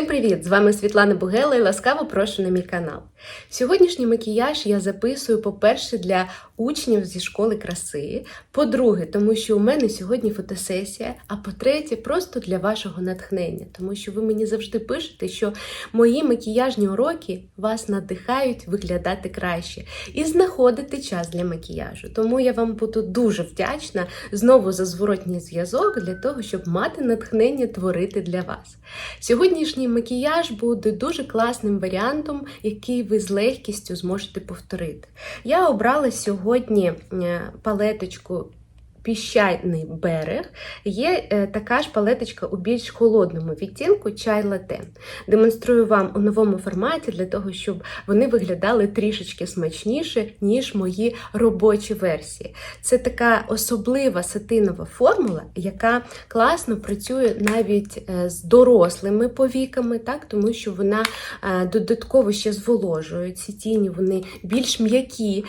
Всім привіт! З вами Світлана Бугела і ласкаво прошу на мій канал. Сьогоднішній макіяж я записую, по-перше, для учнів зі школи краси. По-друге, тому що у мене сьогодні фотосесія. А по-третє, просто для вашого натхнення, тому що ви мені завжди пишете, що мої макіяжні уроки вас надихають виглядати краще і знаходити час для макіяжу. Тому я вам буду дуже вдячна знову за зворотній зв'язок для того, щоб мати натхнення творити для вас. Сьогоднішній макіяж буде дуже класним варіантом, який ви з легкістю зможете повторити. Я обрала сьогодні е, палеточку. Піщаний берег є е, така ж палеточка у більш холодному відтінку чай лате. Демонструю вам у новому форматі для того, щоб вони виглядали трішечки смачніше, ніж мої робочі версії. Це така особлива сатинова формула, яка класно працює навіть е, з дорослими повіками, так? тому що вона е, додатково ще зволожує. Ці тіні вони більш м'які,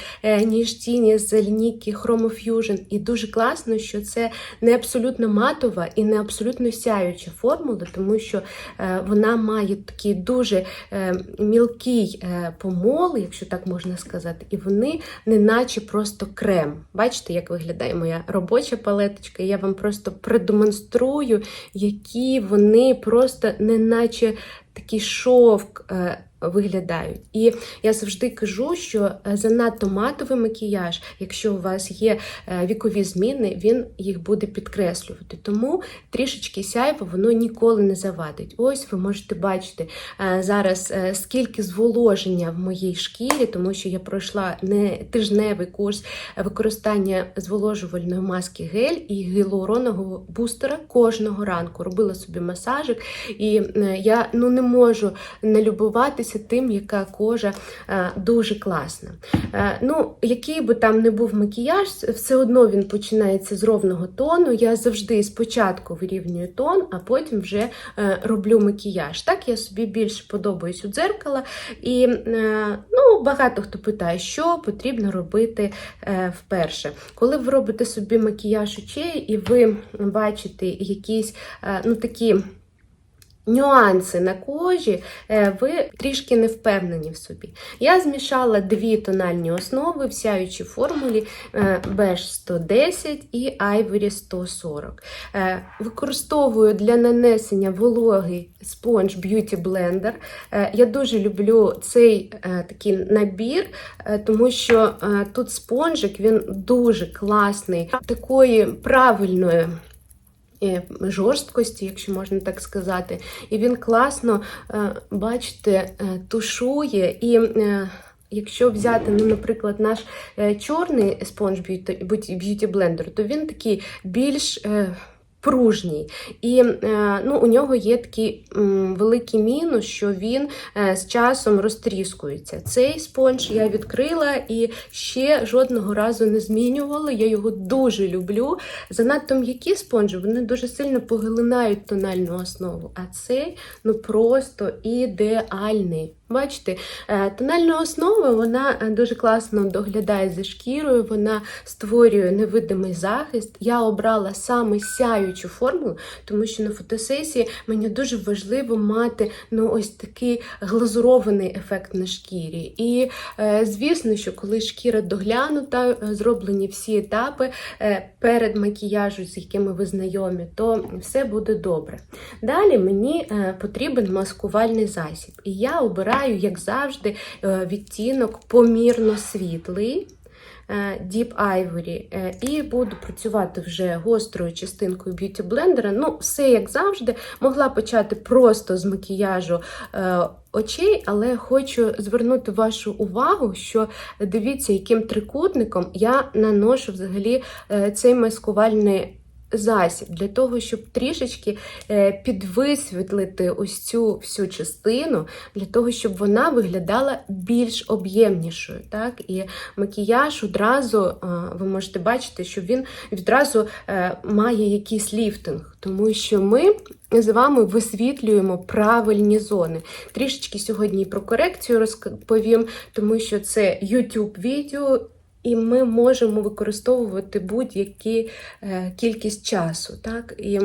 ніж тіні з лінійки Chromo Fusion. І дуже класно, що це не абсолютно матова і не абсолютно сяюча формула, тому що е, вона має такий дуже е, мілкий е, помол, якщо так можна сказати, і вони неначе просто крем. Бачите, як виглядає моя робоча палеточка? Я вам просто продемонструю, які вони просто неначе такий шовк. Виглядають. І я завжди кажу, що е, занадто матовий макіяж, якщо у вас є е, вікові зміни, він їх буде підкреслювати. Тому трішечки сяйво воно ніколи не завадить. Ось ви можете бачити е, зараз, скільки зволоження в моїй шкірі, тому що я пройшла не тижневий курс використання зволожувальної маски гель і гіалуронового бустера кожного ранку. Робила собі масажик, і я ну, не можу налюбуватися тим, яка кожа е, дуже класна. Е, ну, Який би там не був макіяж, все одно він починається з ровного тону. Я завжди спочатку вирівнюю тон, а потім вже е, роблю макіяж. Так я собі більше подобаюсь у дзеркала. І ну, багато хто питає, що потрібно робити вперше. Коли ви робите собі макіяж очей, і ви бачите якісь ну, такі нюанси на кожі, е, ви трішки не впевнені в собі. Я змішала дві тональні основи в сяючій формулі Beige 110 і Ivory 140. Е, використовую для нанесення вологий спонж Beauty Blender. Е, я дуже люблю цей такий набір, тому що тут спонжик він дуже класний, такої правильної. Е, жорсткості, якщо можна так сказати. І він класно, е, бачите, е, тушує і. Якщо взяти, ну, наприклад, наш чорний спонж Beauty Blender, то він такий більш пружній. І е, ну, у нього є такий великий мінус, що він е, з часом розтріскується. Цей спонж я відкрила і ще жодного разу не змінювала. Я його дуже люблю. Занадто м'які спонжі вони дуже сильно поглинають тональну основу. А цей ну просто ідеальний. Бачите, е, тональна основа вона е, дуже класно доглядає за шкірою, вона створює невидимий захист. Я обрала саме сяючу формулу, тому що на фотосесії мені дуже важливо мати ну, ось такий глазурований ефект на шкірі. І, е, звісно, що коли шкіра доглянута, зроблені всі етапи перед макіяжем, з якими ви знайомі, то все буде добре. Далі мені потрібен маскувальний засіб. І я обираю обираю, як завжди, е, відтінок помірно світлий. Е, Deep Ivory, е, і буду працювати вже гострою частинкою б'юті блендера. Ну, все як завжди, могла почати просто з макіяжу очей, але хочу звернути вашу увагу, що дивіться, яким трикутником я наношу взагалі цей маскувальний засіб для того, щоб трішечки е, підвисвітлити ось цю всю частину, для того, щоб вона виглядала більш об'ємнішою. Так? І макіяж одразу, е, ви можете бачити, що він відразу е, має якийсь ліфтинг, тому що ми. З вами висвітлюємо правильні зони. Трішечки сьогодні про корекцію розповім, тому що це YouTube відео, і ми можемо використовувати будь-які е, кількість часу. Так? І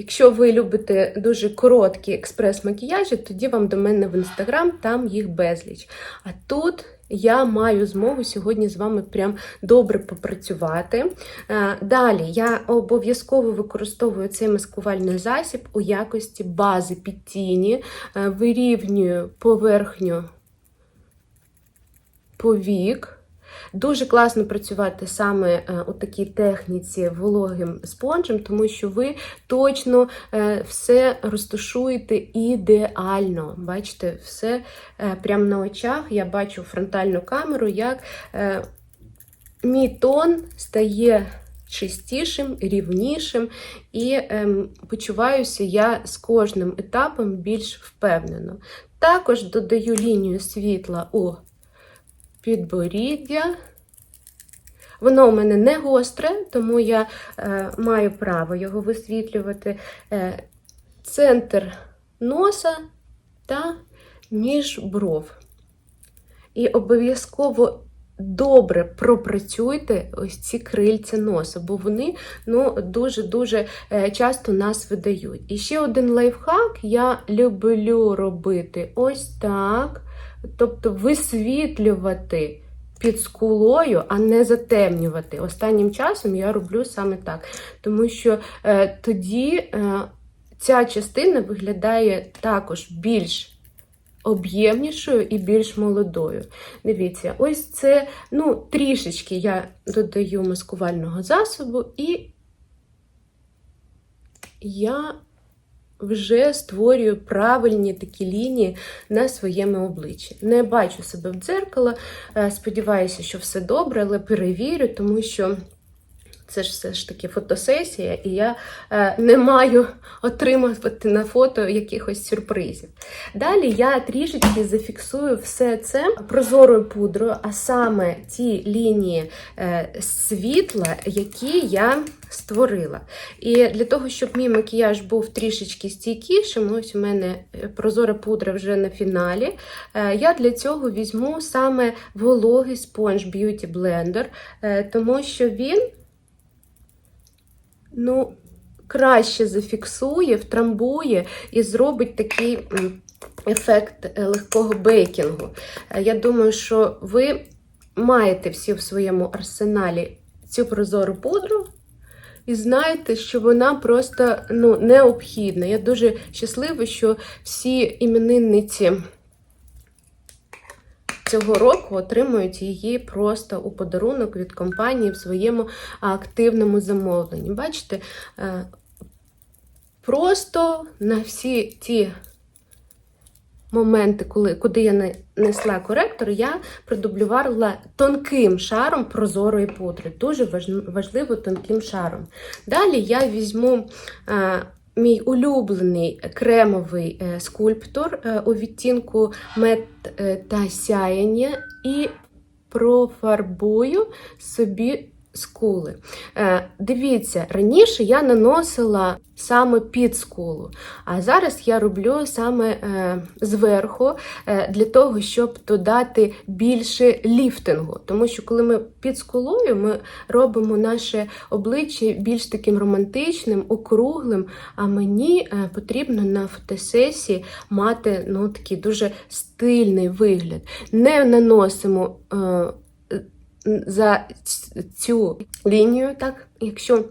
Якщо ви любите дуже короткі експрес-макіяжі, тоді вам до мене в інстаграм, там їх безліч. А тут я маю змогу сьогодні з вами прям добре попрацювати. Е, Далі я обов'язково використовую цей маскувальний засіб у якості бази під тіні, Е, вирівнюю поверхню повік. Дуже класно працювати саме е, у такій техніці вологим спонжем, тому що ви точно е, все розташуєте ідеально. Бачите, все е, прямо на очах. Я бачу фронтальну камеру, як мій тон стає чистішим, рівнішим, і ем, почуваюся я з кожним етапом більш впевнено. Також додаю лінію світла у підборіддя. Воно у мене не гостре, тому я е, маю право його висвітлювати. Е, центр носа та міжбров. І обов'язково добре пропрацюйте ось ці крильця носа, бо вони ну, дуже-дуже е, часто нас видають. І ще один лайфхак я люблю робити ось так. Тобто висвітлювати під скулою, а не затемнювати. Останнім часом я роблю саме так. Тому що е, тоді е, ця частина виглядає також більш об'ємнішою і більш молодою. Дивіться, ось це ну, трішечки я додаю маскувального засобу, і я вже створюю правильні такі лінії на своєму обличчі. Не бачу себе в дзеркало, е, сподіваюся, що все добре, але перевірю, тому що. Це ж все ж таки фотосесія, і я е, не маю отримувати на фото якихось сюрпризів. Далі я трішечки зафіксую все це прозорою пудрою, а саме ті лінії е, світла, які я створила. І для того, щоб мій макіяж був трішечки стійкішим, ось у мене е, прозора пудра вже на фіналі. е, я для цього візьму саме вологий спонж Beauty Blender, е, тому що він ну, краще зафіксує, втрамбує і зробить такий ефект е, легкого бейкінгу. Е, Я думаю, що ви маєте всі в своєму арсеналі цю прозору пудру. І знаєте, що вона просто ну, необхідна. Я дуже щаслива, що всі іменинниці цього року отримують її просто у подарунок від компанії в своєму активному замовленні. Бачите, е, просто на всі ті моменти, коли, куди я нанесла коректор, я продублювала тонким шаром прозорої пудри. Дуже важливо тонким шаром. Далі я візьму. Мій улюблений кремовий е, скульптор е, у відтінку мед е, та сяєння і профарбую собі скули. Е, Дивіться, раніше я наносила саме під скулу, а зараз я роблю саме е, зверху е, для того, щоб додати більше ліфтингу. Тому що коли ми під скулою, ми робимо наше обличчя більш таким романтичним, округлим. А мені потрібно на фотосесії мати ну, такий дуже стильний вигляд. Не наносимо. За цю лінію, так, якщо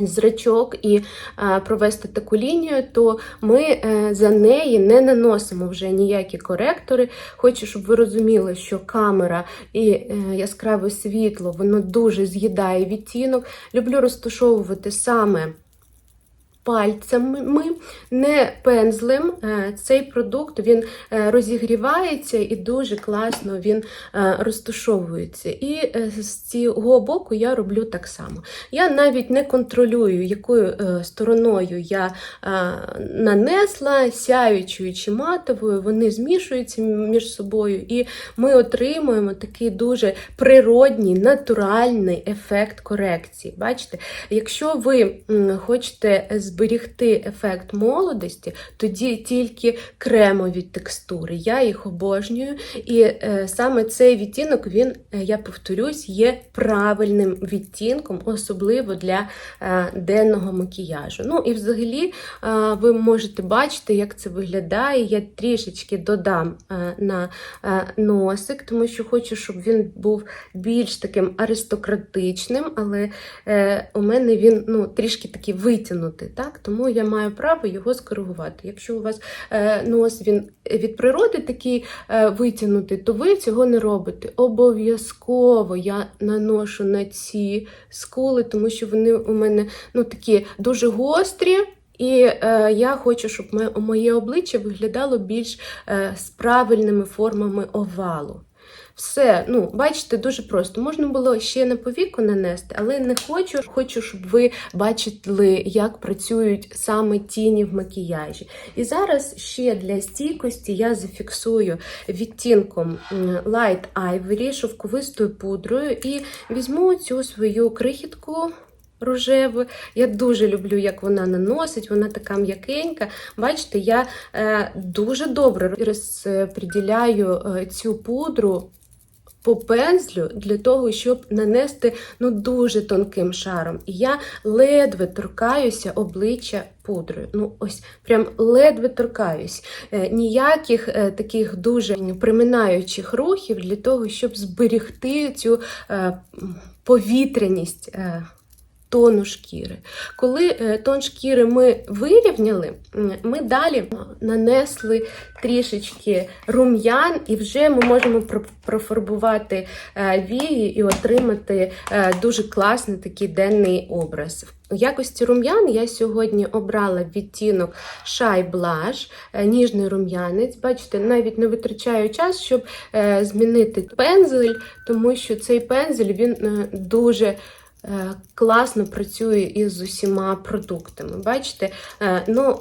зрачок і а, провести таку лінію, то ми е, за неї не наносимо вже ніякі коректори. Хочу, щоб ви розуміли, що камера і е, яскраве світло, воно дуже з'їдає відтінок. Люблю розташовувати саме пальцями, не пензлем. Е, Цей продукт він е, розігрівається і дуже класно він е, розташовується. І з цього боку я роблю так само. Я навіть не контролюю, якою стороною я нанесла, сяючою чи матовою, вони змішуються між собою, і ми отримуємо такий дуже природній, натуральний ефект корекції. Бачите, якщо ви хочете зберегти зберігти ефект молодості, тоді тільки кремові текстури. Я їх обожнюю. І е, саме цей відтінок, він, е, я повторюсь, є правильним відтінком, особливо для е, денного макіяжу. Ну і взагалі е, ви можете бачити, як це виглядає. Я трішечки додам е, на е, носик, тому що хочу, щоб він був більш таким аристократичним, але е, у мене він ну, трішки такий витягнутий, так? тому я маю право його скоригувати. Якщо у вас е, нос він від природи такий е, витягнутий, то ви цього не робите. Обов'язково я наношу на ці скули, тому що вони у мене ну, такі дуже гострі. І е, я хочу, щоб моє обличчя виглядало більш е, з правильними формами овалу. Все, ну, бачите, дуже просто. Можна було ще на повіку нанести, але не хочу. Хочу, щоб ви бачили, як працюють саме тіні в макіяжі. І зараз ще для стійкості я зафіксую відтінком Light Ivory шовковистою пудрою і візьму цю свою крихітку. Рожеву. Я дуже люблю, як вона наносить, вона така м'якенька. Бачите, я е, дуже добре розподіляю е, цю пудру по пензлю для того, щоб нанести ну, дуже тонким шаром. І я ледве торкаюся обличчя пудрою. Ну, ось прям ледве торкаюсь. Е, ніяких е, таких дуже приминаючих рухів для того, щоб зберегти цю е, повітряність. Тону шкіри. Коли е, тон шкіри ми вирівняли, ми далі нанесли трішечки рум'ян, і вже ми можемо профарбувати е, вії і отримати е, дуже класний такий денний образ. В якості рум'ян я сьогодні обрала відтінок Shy Blush, ніжний рум'янець. Бачите, навіть не витрачаю час, щоб змінити пензель, тому що цей пензель він дуже класно працює із усіма продуктами. Бачите, Е, ну,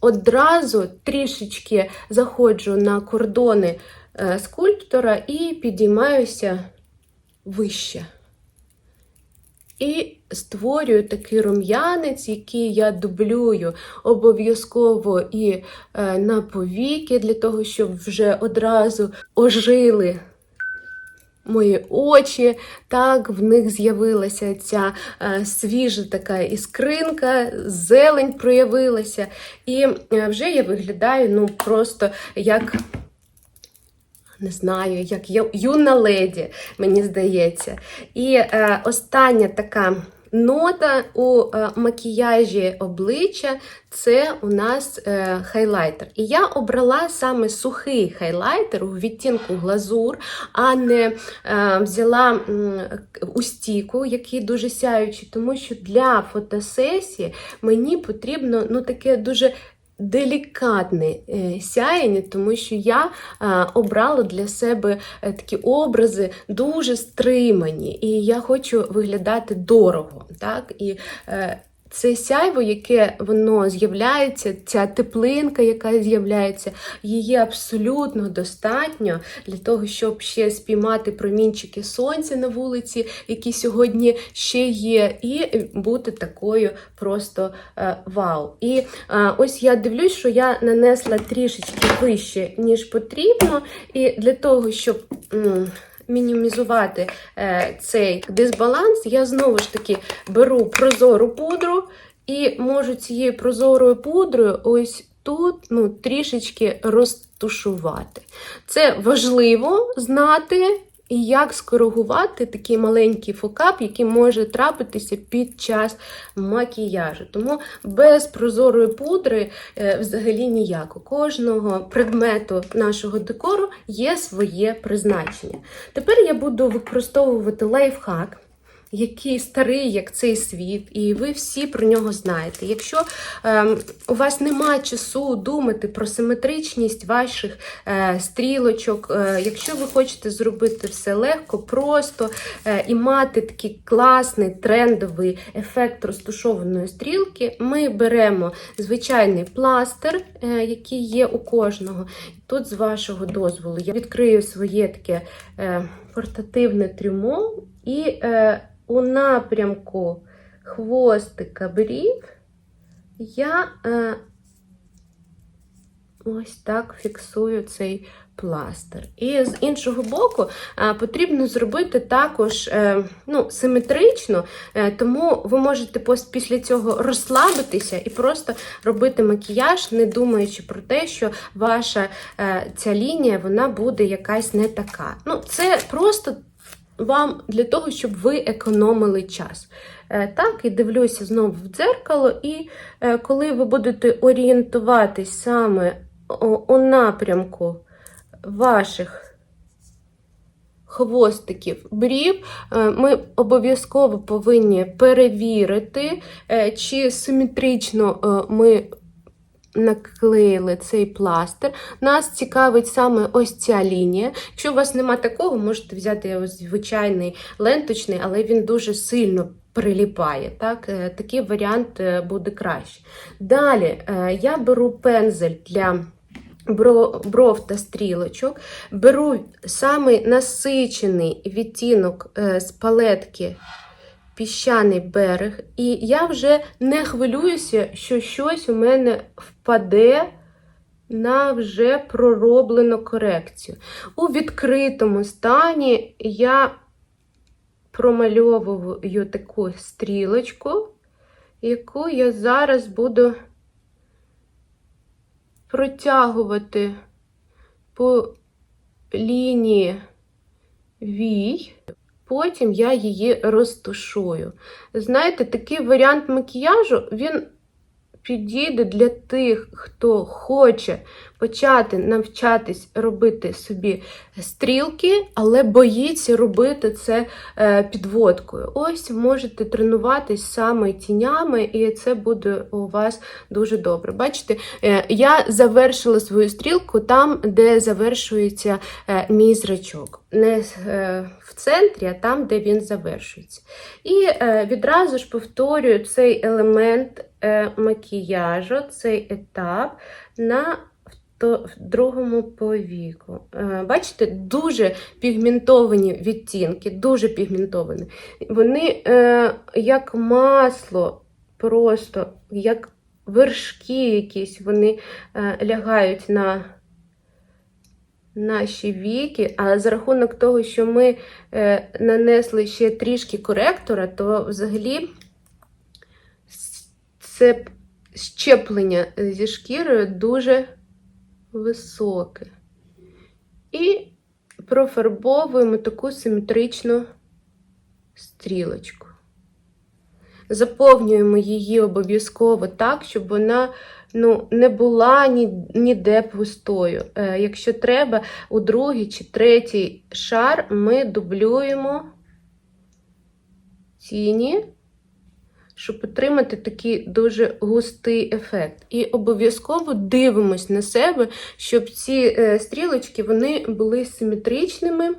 одразу трішечки заходжу на кордони е, скульптора і підіймаюся вище. І створюю такий рум'янець, який я дублюю обов'язково і е, на повіки, для того, щоб вже одразу ожили мої очі, так, в них з'явилася ця е, свіжа така іскринка, зелень проявилася. І е, вже я виглядаю ну, просто як. Не знаю, як юна леді, мені здається. І е, остання така нота у е, макіяжі обличчя це у нас е, хайлайтер. І я обрала саме сухий хайлайтер у відтінку глазур, а не е, взяла у стіку, який дуже сяючий, тому що для фотосесії мені потрібно ну, таке дуже делікатне е, сяєння, тому що я е, обрала для себе е, такі образи дуже стримані, і я хочу виглядати дорого. Так? І це сяйво, яке воно з'являється, ця теплинка, яка з'являється, її абсолютно достатньо для того, щоб ще спіймати промінчики сонця на вулиці, які сьогодні ще є, і бути такою просто е, вау. І е, ось я дивлюсь, що я нанесла трішечки вище, ніж потрібно, і для того, щоб. м, Мінімізувати е, цей дисбаланс, я знову ж таки беру прозору пудру і можу цією прозорою пудрою ось тут ну, трішечки розтушувати. Це важливо знати. І як скоригувати такий маленький фокап, який може трапитися під час макіяжу. Тому без прозорої пудри е, взагалі ніяк. У кожного предмету нашого декору є своє призначення. Тепер я буду використовувати лайфхак який старий, як цей світ, і ви всі про нього знаєте. Якщо ем, у вас немає часу думати про симетричність ваших е, стрілочок, е, якщо ви хочете зробити все легко, просто е, і мати такий класний трендовий ефект розташованої стрілки, ми беремо звичайний пластир, е, який є у кожного. Тут, з вашого дозволу, я відкрию своє таке е, портативне трюмо і е, у напрямку хвостика брів я е, ось так фіксую цей пластир. І з іншого боку е, потрібно зробити також е, ну, симетрично, е, тому ви можете після цього розслабитися і просто робити макіяж, не думаючи про те, що ваша ця лінія вона буде якась не така. Ну, це просто вам для того, щоб ви економили час. Так, і дивлюся знову в дзеркало, і коли ви будете орієнтуватись саме у напрямку ваших хвостиків брів, е, ми обов'язково повинні перевірити, е, чи симетрично е, ми наклеїли цей пластир. Нас цікавить саме ось ця лінія. Якщо у вас нема такого, можете взяти ось звичайний ленточний, але він дуже сильно приліпає. Так? Такий варіант буде краще. Далі я беру пензель для бров та стрілочок, беру самий насичений відтінок е, з палетки піщаний берег, і я вже не хвилююся, що щось у мене впаде на вже пророблену корекцію. У відкритому стані я промальовую таку стрілочку, яку я зараз буду протягувати по лінії вій. Потім я її розтушую. Знаєте, такий варіант макіяжу, він підійде для тих, хто хоче почати навчатись робити собі стрілки, але боїться робити це е, підводкою. Ось можете тренуватись саме тінями, і це буде у вас дуже добре. Бачите, е, я завершила свою стрілку там, де завершується е, мій зрачок. Не в центрі, а там, де він завершується. І відразу ж повторюю цей елемент макіяжу, цей етап на то в другому повіку. Е, Бачите, дуже пігментовані відтінки, дуже пігментовані. Вони е, як масло, просто як вершки якісь, вони е, лягають на наші віки, а за рахунок того, що ми е, нанесли ще трішки коректора, то взагалі це щеплення зі шкірою дуже високе. І профарбовуємо таку симетричну стрілочку. Заповнюємо її обов'язково так, щоб вона ну, не була ні, ніде пустою. Е, якщо треба, у другий чи третій шар ми дублюємо тіні, щоб отримати такий дуже густий ефект. І обов'язково дивимось на себе, щоб ці е, стрілочки вони були симетричними.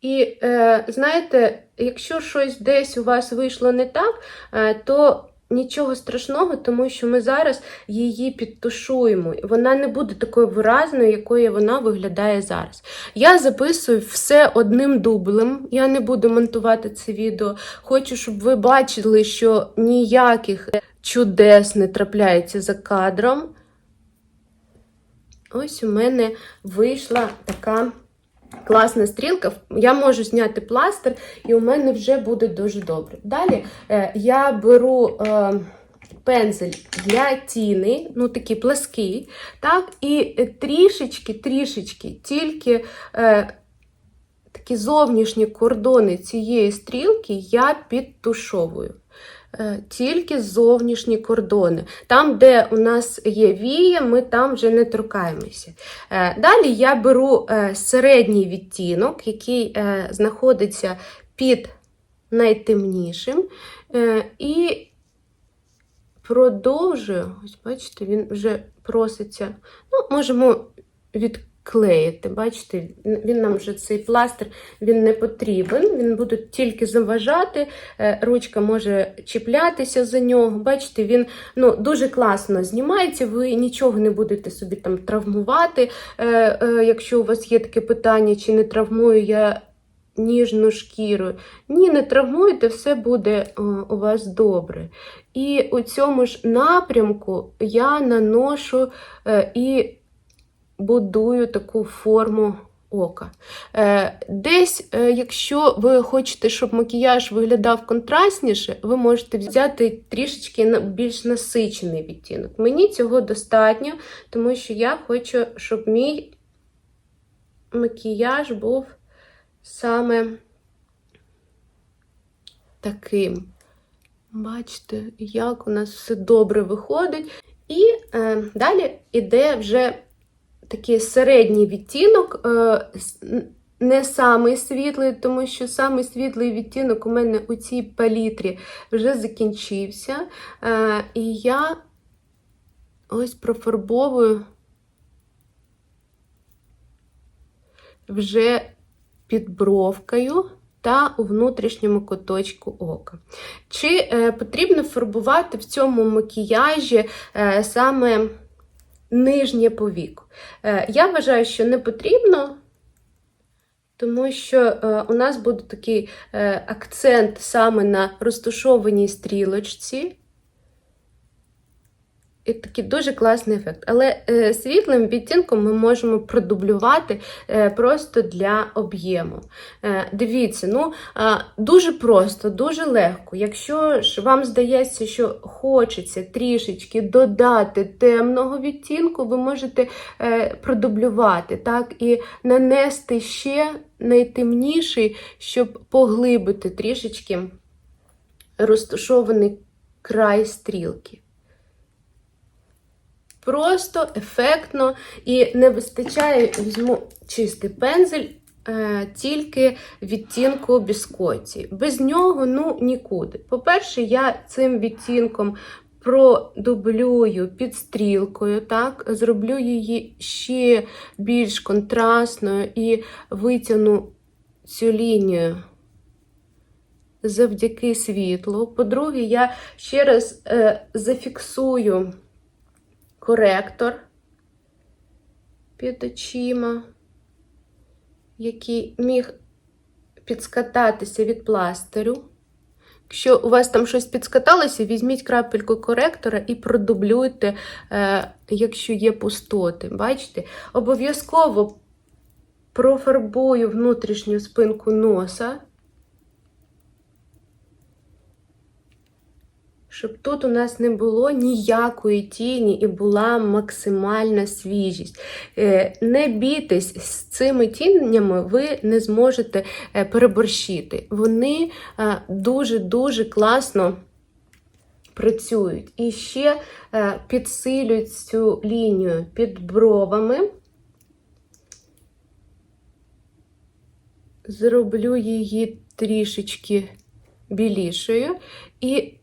І е, знаєте, якщо щось десь у вас вийшло не так, е, то нічого страшного, тому що ми зараз її підтушуємо. Вона не буде такою виразною, якою вона виглядає зараз. Я записую все одним дублем. Я не буду монтувати це відео. Хочу, щоб ви бачили, що ніяких чудес не трапляється за кадром. Ось у мене вийшла така класна стрілка. Я можу зняти пластир, і у мене вже буде дуже добре. Далі е, я беру е, пензель для тіни, ну такий плаский, так, і трішечки, трішечки, тільки. Е, Такі зовнішні кордони цієї стрілки я підтушовую. Е, Тільки зовнішні кордони. Там, де у нас є вія, ми там вже не торкаємося. Е, Далі я беру е, середній відтінок, який знаходиться під найтемнішим, і продовжую. Ось бачите, він вже проситься. Ну, можемо відклеїти. Бачите, він нам вже цей пластир він не потрібен, він буде тільки заважати, е, ручка може чіплятися за нього. Бачите, він ну, дуже класно знімається, ви нічого не будете собі там травмувати. Е, е, Якщо у вас є таке питання, чи не травмую я ніжну шкіру. Ні, не травмуйте, все буде у вас добре. І у цьому ж напрямку я наношу і будую таку форму ока. Е, Десь, е, якщо ви хочете, щоб макіяж виглядав контрастніше, ви можете взяти трішечки більш насичений відтінок. Мені цього достатньо, тому що я хочу, щоб мій макіяж був саме таким. Бачите, як у нас все добре виходить. І е, далі іде вже такий середній відтінок, е, не самий світлий, тому що самий світлий відтінок у мене у цій палітрі вже закінчився. Е, і я ось профарбовую вже під бровкою та у внутрішньому куточку ока. Чи е, потрібно фарбувати в цьому макіяжі е, саме нижнє повіку? Е, я вважаю, що не потрібно. Тому що е, у нас буде такий е, акцент саме на розташованій стрілочці. І такий дуже класний ефект. Але е, світлим відтінком ми можемо продублювати е, просто для об'єму. Е, дивіться, ну е, дуже просто, дуже легко. Якщо ж вам здається, що хочеться трішечки додати темного відтінку, ви можете е, продублювати, так, і нанести ще найтемніший, щоб поглибити трішечки розташований край стрілки. Просто ефектно і не вистачає, візьму чистий пензель, е, тільки відтінку біскоті. Без нього ну нікуди. По-перше, я цим відтінком продублюю під стрілкою, так, зроблю її ще більш контрастною і витягну цю лінію. Завдяки світлу. По-друге, я ще раз е, зафіксую коректор під очима, який міг підскататися від пластирю. Якщо у вас там щось підскаталося, візьміть крапельку коректора і продублюйте, е, якщо є пустоти. Бачите? Обов'язково профарбую внутрішню спинку носа. Щоб тут у нас не було ніякої тіні і була максимальна свіжість. Е, Не бійтесь, з цими тінями ви не зможете е, переборщити. Вони е, дуже-дуже класно працюють. І ще підсилюють цю лінію під бровами. Зроблю її трішечки білішою. І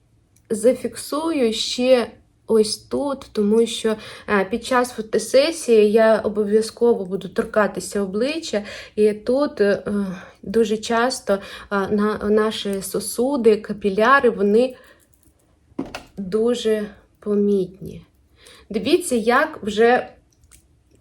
зафіксую ще ось тут, тому що е, під час фотосесії я обов'язково буду торкатися обличчя, і тут е, дуже часто е, на наші сосуди, капіляри, вони дуже помітні. Дивіться, як вже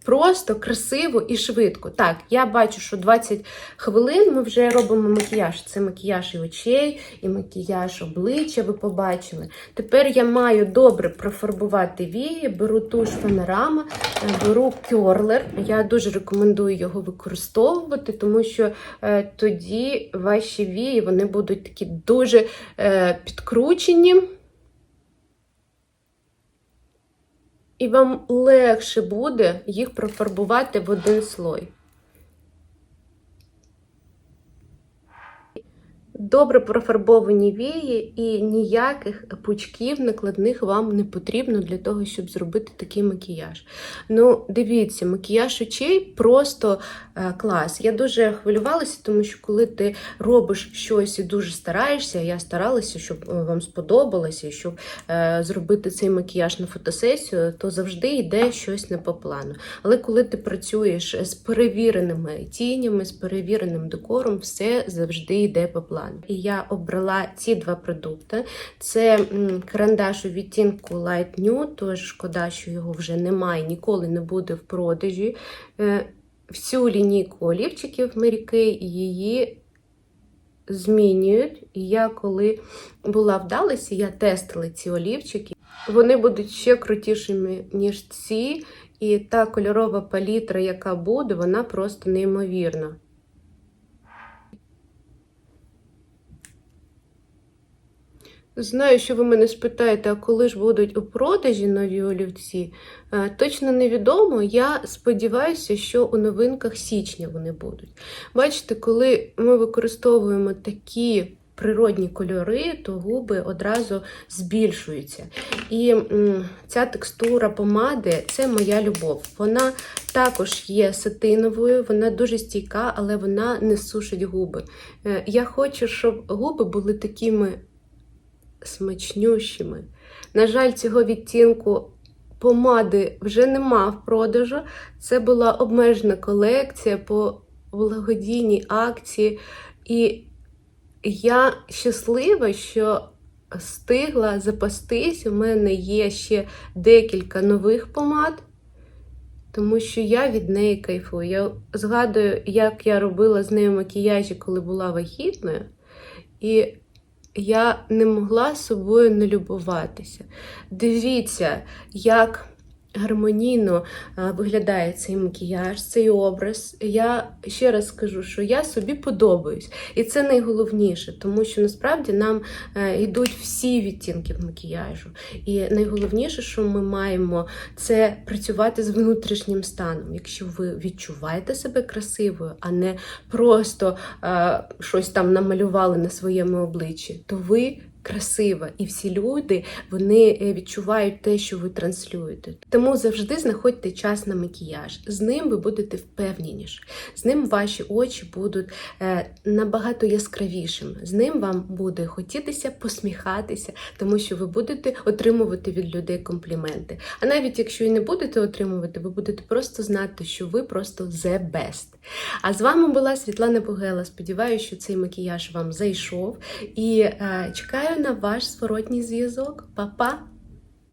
просто, красиво і швидко. Так, я бачу, що 20 хвилин ми вже робимо макіяж. Це макіяж і очей, і макіяж обличчя, ви побачили. Тепер я маю добре профарбувати вії, беру туш панорама, е, беру кьорлер. Я дуже рекомендую його використовувати, тому що е, тоді ваші вії вони будуть такі дуже е, підкручені. І вам легше буде їх профарбувати в один слой. Добре профарбовані вії і ніяких пучків накладних вам не потрібно для того, щоб зробити такий макіяж. Ну, дивіться, макіяж очей просто е, клас. Я дуже хвилювалася, тому що коли ти робиш щось і дуже стараєшся, я старалася, щоб е, вам сподобалося, щоб е, зробити цей макіяж на фотосесію, то завжди йде щось не по плану. Але коли ти працюєш з перевіреними тінями, з перевіреним декором, все завжди йде по плану. І я обрала ці два продукти. Це карандаш у відтінку Light Nude, тож шкода, що його вже немає, ніколи не буде в продажі. Е, Всю лінійку олівчиків Kay, її змінюють. І я, коли була в Далесі, я тестила ці олівчики. Вони будуть ще крутішими, ніж ці. І та кольорова палітра, яка буде, вона просто неймовірна. Знаю, що ви мене спитаєте, а коли ж будуть у продажі нові олівці? Е, Точно невідомо. Я сподіваюся, що у новинках січня вони будуть. Бачите, коли ми використовуємо такі природні кольори, то губи одразу збільшуються. І ця текстура помади це моя любов. Вона також є сатиновою, вона дуже стійка, але вона не сушить губи. Е, Я хочу, щоб губи були такими смачнющими. На жаль, цього відтінку помади вже нема в продажу. Це була обмежена колекція по благодійній акції. І я щаслива, що встигла запастись. У мене є ще декілька нових помад. Тому що я від неї кайфую. Я згадую, як я робила з нею макіяжі, коли була вагітною. І я не могла собою не любуватися. Дивіться, як гармонійно виглядає цей макіяж, цей образ. Я ще раз скажу, що я собі подобаюсь. І це найголовніше, тому що насправді нам е, йдуть всі відтінки макіяжу. І найголовніше, що ми маємо, це працювати з внутрішнім станом. Якщо ви відчуваєте себе красивою, а не просто е, щось там намалювали на своєму обличчі, то ви красива, і всі люди вони е, відчувають те, що ви транслюєте. Тому завжди знаходьте час на макіяж. З ним ви будете впевненіше. З ним ваші очі будуть е, набагато яскравішими. З ним вам буде хотітися посміхатися, тому що ви будете отримувати від людей компліменти. А навіть якщо і не будете отримувати, ви будете просто знати, що ви просто the best. А з вами була Світлана Погела. Сподіваюся, що цей макіяж вам зайшов. І е, чекаю на ваш зворотній зв'язок. Па-па!